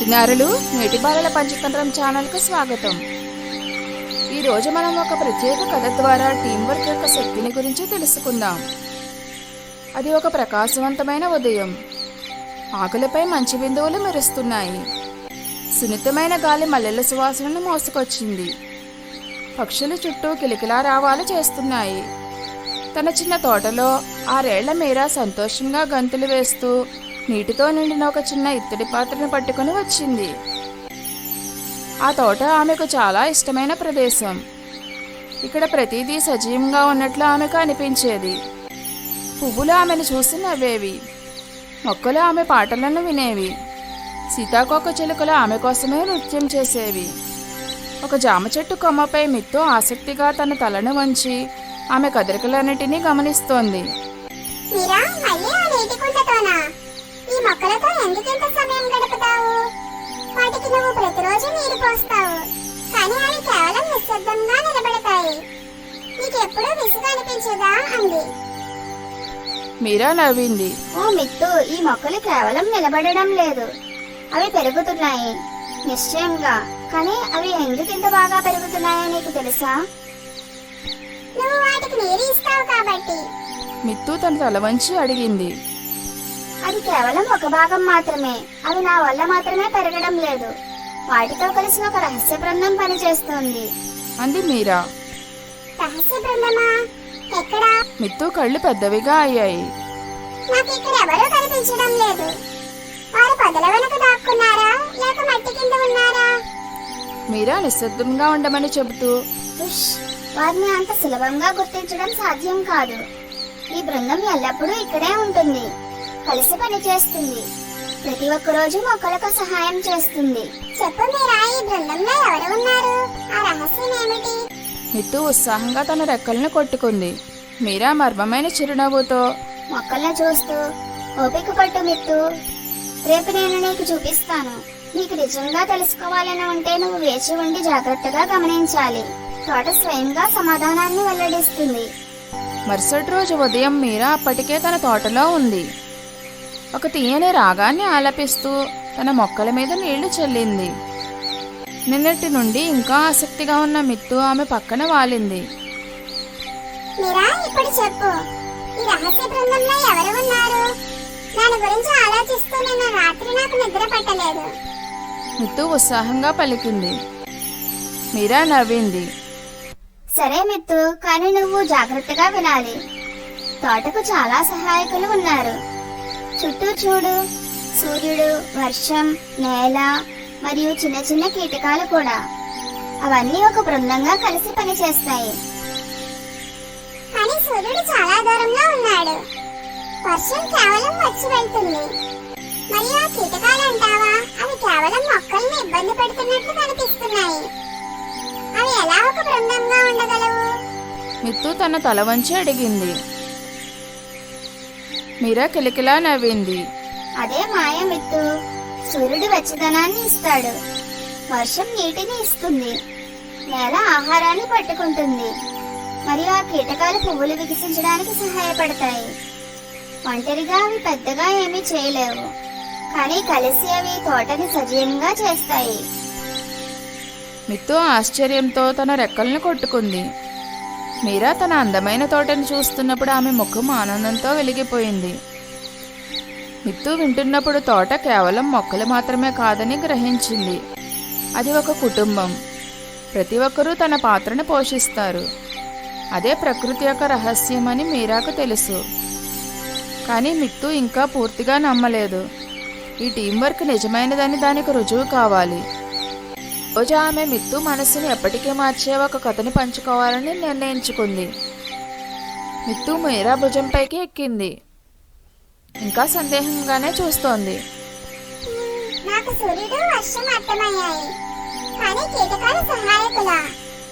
చిన్నారులు నేటి బాలల పంచతంత్రం ఛానల్కు స్వాగతం. ఈరోజు మనం ఒక ప్రత్యేక కథ ద్వారా టీం వర్క్ యొక్క శక్తిని గురించి తెలుసుకుందాం. అది ఒక ప్రకాశవంతమైన ఉదయం. ఆకులపై మంచి బిందువులు మెరుస్తున్నాయి. సున్నితమైన గాలి మల్లెల సువాసనను మోసుకొచ్చింది. పక్షులు చుట్టూ కిలకిలా రావాలు చేస్తున్నాయి. తన చిన్న తోటలో ఆరేళ్ళ మీరా సంతోషంగా గంతులు వేస్తూ నీటితో నిండిన ఒక చిన్న ఇత్తడి పాత్రను పట్టుకొని వచ్చింది. ఆ తోట ఆమెకు చాలా ఇష్టమైన ప్రదేశం. ఇక్కడ ప్రతిదీ సజీవంగా ఉన్నట్లు ఆమెకు అనిపించేది. పువ్వులు ఆమెను చూసి నవ్వేవి. మొక్కలు ఆమె పాటలను వినేవి. సీతాకోక చిలుకలు ఆమె కోసమే నృత్యం చేసేవి. ఒక జామ చెట్టు కొమ్మపై మిత్తు ఆసక్తిగా తన తలను వంచి ఆమె కదలికలన్నిటినీ గమనిస్తోంది. మీరా మళ్ళీ ఆ నీటి కుండతోనా? ఈ మొక్కలతో ఎందుకింత సమయం గడుపుతావు? వాటికి నువ్వు ప్రతిరోజు నీరు పోస్తావు. కానీ అవి కేవలం నిశ్శబ్దంగా నిలబడతాయి. నీకెప్పుడూ విసుగు అనిపించదా? అంది. మీరా నవ్వింది. ఓ మిత్తు ఈ మొక్కలు కేవలం నిలబడడం లేదు. అవి పెరుగుతున్నాయి. నిశ్చయంగా. కానీ అవి ఎందుకు ఇంత బాగా పెరుగుతున్నాయో నీకు తెలుసా? నువ్వు వాటికి నీరు ఇస్తావు కాబట్టి. మిత్తు తన తల వంచి అడిగింది. అది కేవలం ఒక భాగం మాత్రమే. అవి నా వల్ల మాత్రమే పెరగడం లేదు. వాటితో కలిసి ఒక రహస్య బృందం పనిచేస్తుంది. అంది మీరా. రహస్య బృందమా? ఎక్కడా? మిత్తు కళ్ళు పెద్దవిగా అయ్యాయి. నాకు ఇక్కడ ఎవరూ కనిపించడం లేదు. వారు పొదల వెనక దాక్కున్నారా? లేక మట్టి కింద ఉన్నారా? మీరా నిశ్శబ్దంగా ఉండమని చెబుతూ. ఉష్, వారిని అంత సులభంగా గుర్తించడం సాధ్యం కాదు. ఈ బృందం ఎల్లప్పుడూ ఇక్కడే ఉంటుంది. కలిసి పనిచేస్తుంది. ప్రతి ఒక్క రోజు మొక్కలకు సహాయం చేస్తుంది. చెప్పు మీరా ఈ బృందంలో ఎవరు ఉన్నారు? ఆ రహస్యం ఏమిటి? మిత్తు ఉత్సాహంగా తన రెక్కలను కొట్టుకుంది. మీరా మర్మమైన చిరునవ్వుతో మొక్కల్ని చూస్తూ ఓపిక పట్టు మిత్తు రేపు నేను నీకు చూపిస్తాను. నీకు నిజంగా తెలుసుకోవాలని ఉంటే నువ్వు వేచి ఉండి జాగ్రత్తగా గమనించాలి. తోట స్వయంగా సమాధానాన్ని వెల్లడిస్తుంది. మరుసటి రోజు ఉదయం మీరా అప్పటికే తన తోటలో ఉంది. ఒక తీయని రాగాన్ని ఆలపిస్తూ తన మొక్కల మీద నీళ్ళు చల్లింది. నిన్నటి నుండి ఇంకా ఆసక్తిగా ఉన్న మిత్తు ఆమె పక్కన వాలింది. మీరా ఇప్పుడు చెప్పు. ఈ రహస్య బృందంలో ఎవరు ఉన్నారు? దాని గురించి ఆలోచిస్తూ నిన్న రాత్రి నాకు నిద్ర పట్టలేదు. మిత్తు ఉత్సాహంగా పలికింది. మీరా నవ్వింది. సరే మిత్తు కానీ నువ్వు జాగ్రత్తగా వినాలి. తోటకు చాలా సహాయకులు ఉన్నారు. చుట్టూ చూడు. సూర్యుడు వర్షం నేల మరియు చిన్న చిన్న కీటకాలు కూడా. అవన్నీ ఒక బృందంగా కలిసి పనిచేస్తాయి. కానీ సూర్యుడు చాలా దూరంలో ఉన్నాడు. వర్షం కేవలం వచ్చి వెళ్తుంది. మరియు ఆ కీటకాలు అంటావా? అవి కేవలం మొక్కల్ని ఇబ్బంది పెడుతున్నట్లు కనిపిస్తున్నాయి. అవి ఎలా ఒక బృందంగా ఉండగలవు? మిత్తు తన తల వంచి అడిగింది. మీరా కిలకిలా నవ్వింది. అదే మాయ మిత్తు సూర్యుడు వెచ్చదనాన్ని ఇస్తాడు. వర్షం నీటిని ఇస్తుంది. నేల ఆహారాన్ని పట్టుకుంటుంది. మరియు ఆ కీటకాలు పువ్వులు వికసించడానికి సహాయపడతాయి. ఒంటరిగా అవి పెద్దగా ఏమీ చేయలేవు. కానీ కలిసి అవి తోటని సజీవంగా చేస్తాయి. మిత్తు ఆశ్చర్యంతో తన రెక్కలను కొట్టుకుంది. మీరా తన అందమైన తోటను చూస్తున్నప్పుడు ఆమె ముఖం ఆనందంతో వెలిగిపోయింది. మిత్తు వింటున్నప్పుడు తోట కేవలం మొక్కలు మాత్రమే కాదని గ్రహించింది. అది ఒక కుటుంబం. ప్రతి ఒక్కరూ తన పాత్రను పోషిస్తారు. అదే ప్రకృతి యొక్క రహస్యం అని మీరాకు తెలుసు. కానీ మిత్తు ఇంకా పూర్తిగా నమ్మలేదు. ఈ టీం వర్క్ నిజమైనదని దానికి రుజువు కావాలి. రోజు ఆమె మిత్తు మనసుని ఎప్పటికీ మార్చే ఒక కథని పంచుకోవాలని నిర్ణయించుకుంది. మిత్తు మీరా భుజంపైకి ఎక్కింది. ఇంకా సందేహంగానే చూస్తోంది. నాకు సూర్యుడు వర్షం అర్థమయ్యాయి. కానీ కీటకాలు సహాయకులా?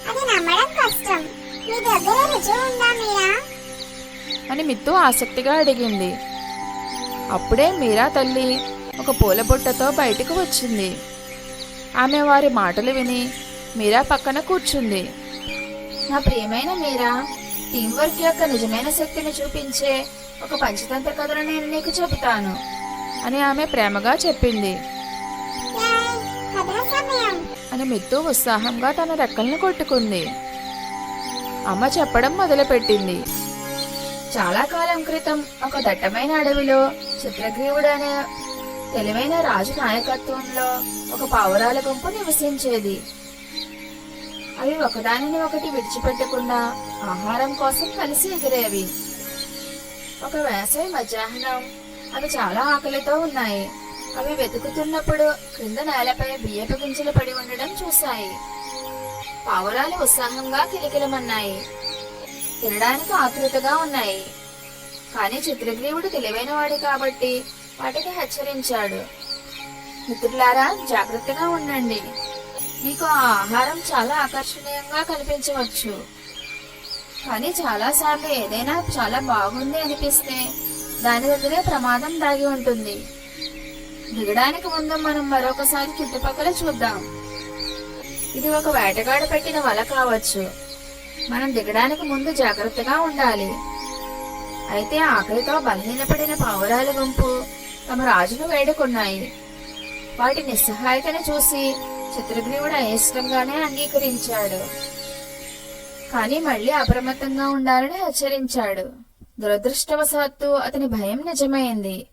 అది నమ్మడం కష్టం. మీ దగ్గర రుజువు ఉందా మీరా? అని మిత్తు ఆసక్తిగా అడిగింది. అప్పుడే మీరా తల్లి ఒక పూల బుట్టతో బయటకు వచ్చింది. ఆమె వారి మాటలు విని మీరా పక్కన కూర్చుంది. నా ప్రియమైన మీరా టీం వర్క్ యొక్క నిజమైన శక్తిని చూపించే ఒక పంచతంత్ర కథను నేను నీకు చెబుతాను. అని ఆమె ప్రేమగా చెప్పింది. యా, మిత్తు ఉత్సాహంగా తన రెక్కలను కొట్టుకుంది. అమ్మ చెప్పడం మొదలుపెట్టింది. చాలా కాలం క్రితం ఒక దట్టమైన అడవిలో చిత్రగ్రీవుడు అనే తెలివైన రాజు నాయకత్వంలో ఒక పావురాల గుంపు నివసించేది. అవి ఒకదానిని ఒకటి విడిచిపెట్టకుండా ఆహారం కోసం కలిసి ఎగిరేవి. ఒక వేసవి మధ్యాహ్నం అవి చాలా ఆకలితో ఉన్నాయి. అవి వెతుకుతున్నప్పుడు క్రింద నేలపై బియ్యపు గింజలు పడి ఉండడం చూశాయి. పావురాలు ఉత్సాహంగా కిలికిలమన్నాయి. తినడానికి ఆతృతగా ఉన్నాయి. కానీ చిత్రగ్రీవుడు తెలివైనవాడు కాబట్టి వాటికి హెచ్చరించాడు. మిత్రులారా జాగ్రత్తగా ఉండండి. మీకు ఆ ఆహారం చాలా ఆకర్షణీయంగా కనిపించవచ్చు. కానీ చాలాసార్లు ఏదైనా చాలా బాగుంది అనిపిస్తే దాని దగ్గరే ప్రమాదం దాగి ఉంటుంది. దిగడానికి ముందు మనం మరొకసారి చుట్టుపక్కల చూద్దాం. ఇది ఒక వేటగాడు పెట్టిన వల కావచ్చు. మనం దిగడానికి ముందు జాగ్రత్తగా ఉండాలి. అయితే ఆకలితో బలహీనపడిన పావురాల గుంపు తమ రాజును వేడుకున్నాయి వాటి నిస్సహాయతను చూసి చిత్రగ్రీవుడు అయిష్టంగానే అంగీకరించాడు. కానీ మళ్ళీ అప్రమత్తంగా ఉండాలని హెచ్చరించాడు. దురదృష్టవశాత్తు అతని భయం నిజమైంది.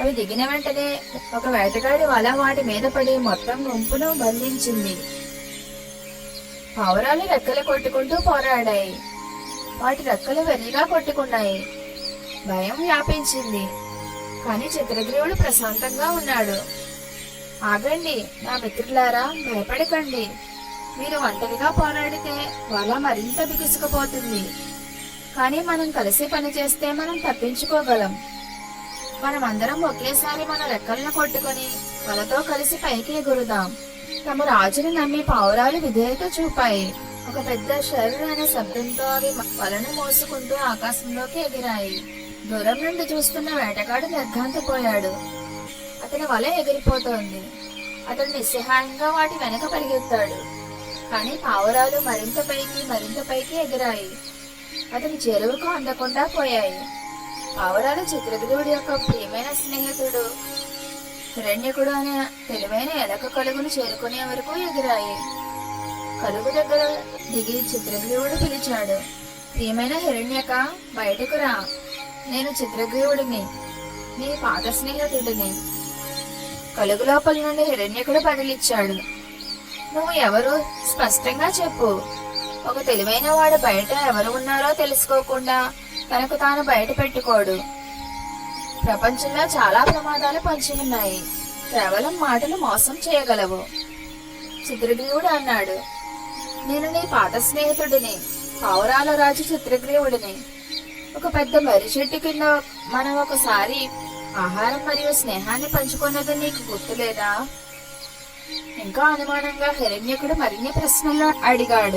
అవి దిగిన వెంటనే ఒక వేటగాడి వల వాటి మీద పడి మొత్తం గుంపును బంధించింది. పావురాలు రెక్కలు కొట్టుకుంటూ పోరాడాయి. వాటి రెక్కలు వెర్రిగా కొట్టుకున్నాయి. భయం వ్యాపించింది. కానీ చిత్రగ్రీవుడు ప్రశాంతంగా ఉన్నాడు. ఆగండి నా మిత్రులారా భయపడకండి. మీరు ఒంటరిగా పోరాడితే వల మరింత బిగుసుకుపోతుంది. కానీ మనం కలిసి పని చేస్తే మనం తప్పించుకోగలం. మనమందరం ఒకేసారి మన రెక్కలను కొట్టుకొని వలతో కలిసి పైకి ఎగురుదాం. తమ రాజుని నమ్మి పావురాలు విధేయత చూపాయి. ఒక పెద్ద షర్రు అనే శబ్దంతో అవి వలను మోసుకుంటూ ఆకాశంలోకి ఎగిరాయి. దూరం నుండి చూస్తున్న వేటగాడు నిర్ఘాంతపోయాడు. అతని వల ఎగిరిపోతోంది. అతడు నిస్సహాయంగా వాటి వెనక పరిగెత్తాడు. కానీ పావురాలు మరింత పైకి మరింత పైకి ఎగిరాయి. అతని చెరువుకు అందకుండా పోయాయి. పావురాలు చిత్రగ్రీవుడి యొక్క ప్రియమైన స్నేహితుడు. హిరణ్యకుడు అనే తెలివైన ఎలక కలుగును చేరుకునే వరకు ఎగిరాయి. కలుగు దగ్గర దిగి చిత్రగ్రీవుడు పిలిచాడు ప్రియమైన హిరణ్యక బయటకు రా. నేను చిత్రగ్రీవుడిని. నీ పాత స్నేహితుడిని కలుగు లోపల నుండి హిరణ్యకుడు బదిలిచ్చాడు. నువ్వు ఎవరు? స్పష్టంగా చెప్పు. ఒక తెలివైన వాడు బయట ఎవరు ఉన్నారో తెలుసుకోకుండా తనకు తాను బయట పెట్టుకోడు. ప్రపంచంలో చాలా ప్రమాదాలు పంచి ఉన్నాయి. కేవలం మాటలు మోసం చేయగలవు. చిత్రగ్రీవుడు అన్నాడు. నేను నీ పాత స్నేహితుడిని పౌరాల రాజు చిత్రగ్రీవుడిని. ఒక పెద్ద మర్రి చెట్టు కింద మనం ఒకసారి ఆహారం మరియు స్నేహాన్ని పంచుకున్నది నీకు గుర్తులేదా? ఇంకా అనుమానంగా హిరణ్యకుడు మరిన్ని ప్రశ్నలు అడిగాడు.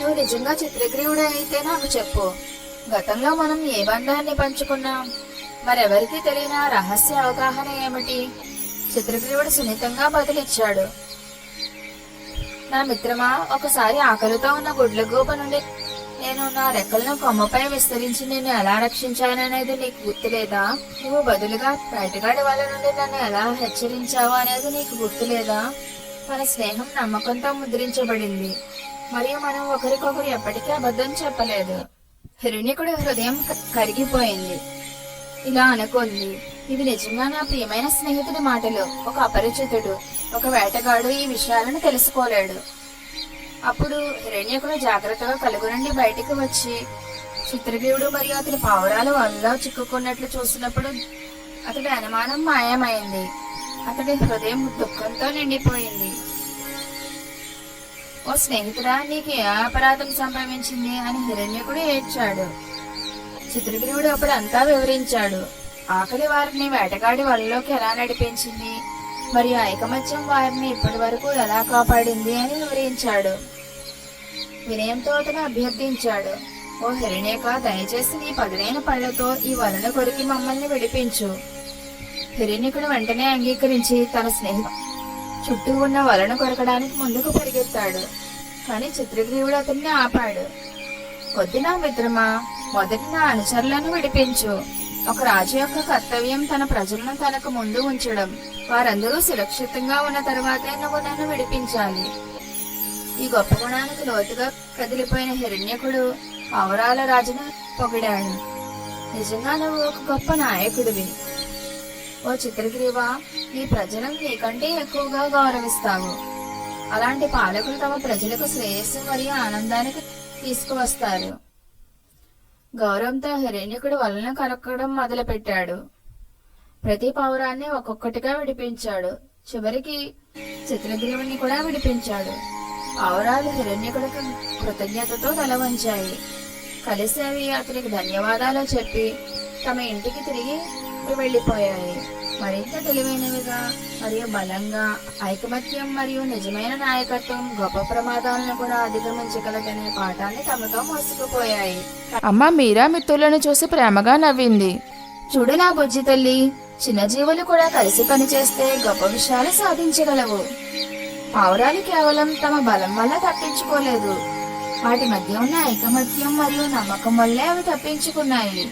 నువ్వు నిజంగా చిత్రగ్రీవుడు అయితే నాకు చెప్పు. గతంలో మనం ఏ బంధాన్ని పంచుకున్నాం? మరెవరికి తెలియని రహస్య అవగాహన ఏమిటి? చిత్రగ్రీవుడు సున్నితంగా బదులిచ్చాడు. నా మిత్రమా ఒకసారి ఆకలితో ఉన్న గుడ్లగూప నుండి నేను నా రెక్కలను కొమ్మపై విస్తరించి నిన్ను ఎలా రక్షించాననేది నీకు గుర్తులేదా నువ్వు బదులుగా పేటగాడి వాళ్ళ నుండి నన్ను ఎలా హెచ్చరించావు అనేది నీకు గుర్తులేదా మన స్నేహం నమ్మకంతో ముద్రించబడింది. మరియు మనం ఒకరికొకరు ఎప్పటికీ అబద్ధం చెప్పలేదు. హిరణ్యకుడి హృదయం కరిగిపోయింది. ఇలా అనుకుంది ఇది నిజంగా నా ప్రియమైన స్నేహితుడి మాటలు. ఒక అపరిచితుడు. ఒక వేటగాడు ఈ విషయాలను తెలుసుకోలేడు. అప్పుడు హిరణ్యకుడు జాగ్రత్తగా కలుగు నుండి బయటికి వచ్చి. చిత్రదేవుడు మరియు అతని పావురాలు వలలో చిక్కుకున్నట్లు చూసినప్పుడు అతడి అనుమానం మాయమైంది. అతడి హృదయం దుఃఖంతో నిండిపోయింది. ఓ స్నేహితుడా నీకు ఏ అపరాధం సంభవించింది? అని హిరణ్యకుడు ఏడ్చాడు. చిత్రగ్రీవుడు అప్పుడు అంతా వివరించాడు. ఆకలి వారిని వేటగాడి వలలోకి ఎలా నడిపించింది? మరియు ఐకమత్యం వారిని ఇప్పటి వరకు ఎలా కాపాడింది అని వివరించాడు. వినయంతో అతను అభ్యర్థించాడు. ఓ హిరణ్యక దయచేసి నీ పదునైన పళ్ళతో ఈ వలన కొరికి మమ్మల్ని విడిపించు. హిరణ్యకుడు వెంటనే అంగీకరించి తన స్నేహం చుట్టూ ఉన్న వలను కొరకడానికి ముందుకు పరిగెత్తాడు. కానీ చిత్రగ్రీవుడు అతన్ని ఆపాడు. వద్దు నా మిత్రమా మొదటి నా అనుచరులను విడిపించు. ఒక రాజు యొక్క కర్తవ్యం తన ప్రజలను తనకు ముందు ఉంచడం. వారందరూ సురక్షితంగా ఉన్న తర్వాతే నువ్వు నన్ను విడిపించాలి. ఈ గొప్ప గుణానికి లోతుగా కదిలిపోయిన హిరణ్యకుడు పౌరాల రాజును పొగిడాడు. నిజంగా నువ్వు ఒక గొప్ప నాయకుడివి. ఓ చిత్రగ్రీవా ఈ ప్రజలను నీకంటే ఎక్కువగా గౌరవిస్తావు. అలాంటి పాలకులు తమ ప్రజలకు శ్రేయస్సు మరియు ఆనందానికి తీసుకువస్తారు. గౌరవంతో హిరణ్యకుడు వలన కలక్కడం మొదలుపెట్టాడు. ప్రతి పౌరాన్ని ఒక్కొక్కటిగా విడిపించాడు. చివరికి చిత్రగ్రీవుని కూడా విడిపించాడు. పౌరాలు హిరణ్యకుడికి కృతజ్ఞతతో తల వంచాయి కలిసేవి అతనికి ధన్యవాదాలు చెప్పి తమ ఇంటికి తిరిగి వెళ్ళిపోయాయి. మరింత తెలివైనవిగా మరియు బలంగా ఐకమత్యం మరియు నిజమైన నాయకత్వం గొప్ప ప్రమాదాలను కూడా అధిగమించగలదనే పాఠాన్ని తమతో మోసుకుపోయాయి. అమ్మ మీరా మిత్రులను చూసి ప్రేమగా నవ్వింది. చూడు నా బుజ్జి తల్లి చిన్న జీవులు కూడా కలిసి పనిచేస్తే గొప్ప విషయాలు సాధించగలవు. పావురాలు కేవలం తమ బలం వల్ల తప్పించుకోలేదు. వాటి మధ్య ఉన్న ఐకమత్యం మరియు నమ్మకం వల్లే అవి తప్పించుకున్నాయి.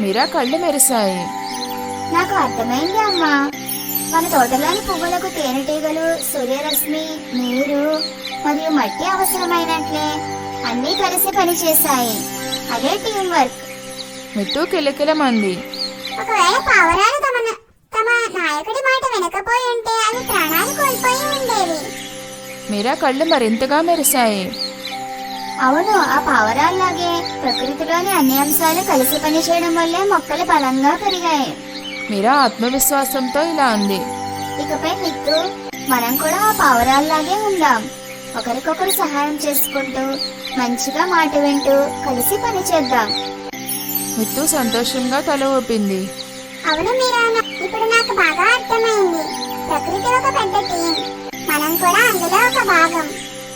మీరా కళ్ళు మెరిశాయి. నాకు అర్థమైంది అమ్మా. మన తోటలోని పువ్వులకు తేనెటీగలు సూర్యరశ్మి నీరు మరియు మట్టి అవసరమైనట్లే. అన్నీ కలిసి పనిచేశాయి. అదే టీం వర్క్ మిత్తు కిలకిలమంది. ఒకవేళ పావురాలు తమ తమ నాయకుడి మాట వినకపోయి ఉంటే అవి ప్రాణాలు కోల్పోయి ఉండేవి. మీరా కళ్ళు మరింతగా మెరిశాయి. అవును ఆ పావురాల్లాగే ప్రకృతిలోని అన్ని అంశాలు కలిసి పనిచేయడం వల్లే మొక్కలు బలంగా పెరిగాయి. మీరా ఆత్మవిశ్వాసంతో ఇలా అంది. ఇకపై మిత్తు మనం కూడా ఆ పావురాల్లాగే ఉందాం. ఒకరికొకరు సహాయం చేసుకుంటూ మంచిగా మాట వింటూ కలిసి పని చేద్దాం. మిత్తు సంతోషంగా తల ఊపింది. అవును మీరా ఇప్పుడు నాకు బాగా అర్థమైంది. ప్రకృతి ఒక పెద్ద టీం. మనం కూడా అందులో ఒక భాగం.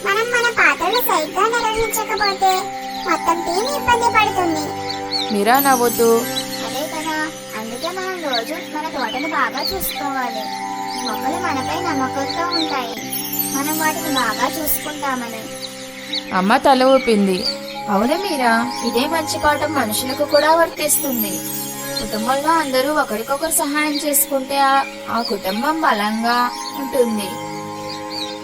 మనం మన పాత్రలు సరిగ్గా నిర్వహించకపోతే మొత్తం టీం ఇబ్బంది పడుతుంది. మీరా నవ్వుతూ రోజు మన తోటను బాగా చూసుకోవాలి. మొక్కలు మనపై నమ్మకంతో ఉంటాయి. మనం వాటిని బాగా చూసుకుంటామని. అమ్మ తల ఊపింది. అవును మీరా ఇదే మంచి పాఠం మనుషులకు కూడా వర్తిస్తుంది. కుటుంబంలో అందరూ ఒకరికొకరు సహాయం చేసుకుంటే ఆ- ఆ కుటుంబం బలంగా ఉంటుంది.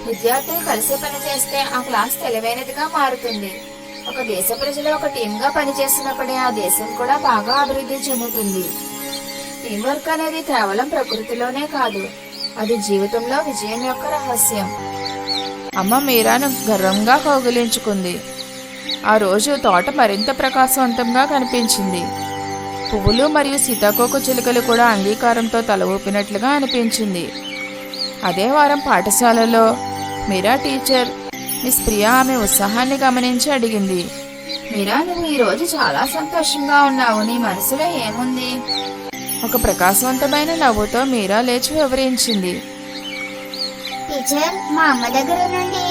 విద్యార్థులు కలిసి పనిచేస్తే ఆ క్లాస్ తెలివైనదిగా మారుతుంది. ఒక దేశ ప్రజలు ఒక టీంగా గా పనిచేస్తున్నప్పుడే ఆ దేశం కూడా బాగా అభివృద్ధి చెందుతుంది. టీం వర్క్ అనేది కేవలం ప్రకృతిలోనే కాదు అది జీవితంలో విజయం యొక్క రహస్యం. అమ్మ మీరాను గర్వంగా కౌగిలించుకుంది. ఆ రోజు తోట మరింత ప్రకాశవంతంగా కనిపించింది. పువ్వులు మరియు సీతాకోక చిలుకలు కూడా అంగీకారంతో తల ఊపినట్లుగా అనిపించింది. అదే వారం పాఠశాలలో మీరా టీచర్ మిస్ ప్రియా ఆమె ఉత్సాహాన్ని గమనించి అడిగింది. మీరా నువ్వు ఈ రోజు చాలా సంతోషంగా ఉన్నావు. నీ మనసులో ఏముంది? ఒక ప్రకాశవంతమైన నవ్వుతో మీరా లేచి వివరించింది. టీచర్ మా అమ్మ దగ్గర నుండి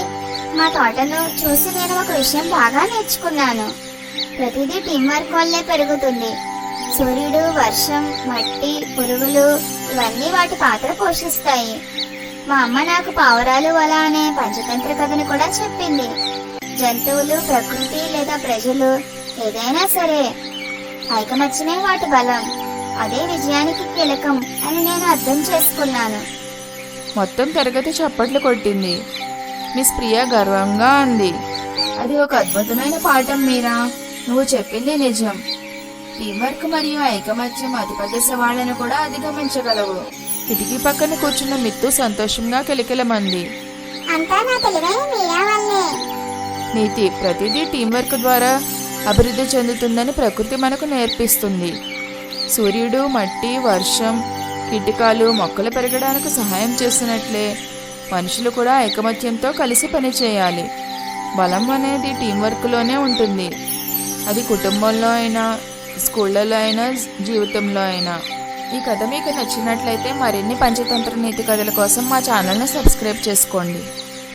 మా తోటను చూసి నేను ఒక విషయం బాగా నేర్చుకున్నాను. ప్రతిదీ టీం వర్క్ వల్లే పెరుగుతుంది. సూర్యుడు వర్షం మట్టి పురుగులు ఇవన్నీ వాటి పాత్ర పోషిస్తాయి. మా అమ్మ నాకు పావురాలు వల అనే పంచతంత్ర కథను కూడా చెప్పింది. జంతువులు ప్రకృతి లేదా ప్రజలు ఏదైనా సరే ఐకమత్యమే వాటి బలం. అదే విజయానికి కీలకం అని నేను అర్థం చేసుకున్నాను. మొత్తం తరగతి చప్పట్లు కొట్టింది. మిస్ ప్రియా గర్వంగా అంది. అది ఒక అద్భుతమైన పాఠం మీరా? నువ్వు చెప్పింది నిజం. టీంవర్క్ మరియు ఐకమత్యం అతిపెద్ద సవాళ్ళను కూడా అధిగమించగలవు. కిటికీ పక్కన కూర్చున్న మిత్తు సంతోషంగా కిలకిలమంది. నీతి ప్రతిదీ టీంవర్క్ ద్వారా అభివృద్ధి చెందుతుందని ప్రకృతి మనకు నేర్పిస్తుంది. సూర్యుడు మట్టి వర్షం కిటికాలు మొక్కలు పెరగడానికి సహాయం చేస్తున్నట్లే మనుషులు కూడా ఐకమత్యంతో కలిసి పనిచేయాలి బలం అనేది టీంవర్క్లోనే ఉంటుంది. అది కుటుంబంలో అయినా స్కూళ్ళలో అయినా జీవితంలో అయినా. ఈ కథ మీకు నచ్చినట్లయితే మరిన్ని పంచతంత్ర నీతి కథల కోసం మా ఛానల్ని సబ్స్క్రైబ్ చేసుకోండి.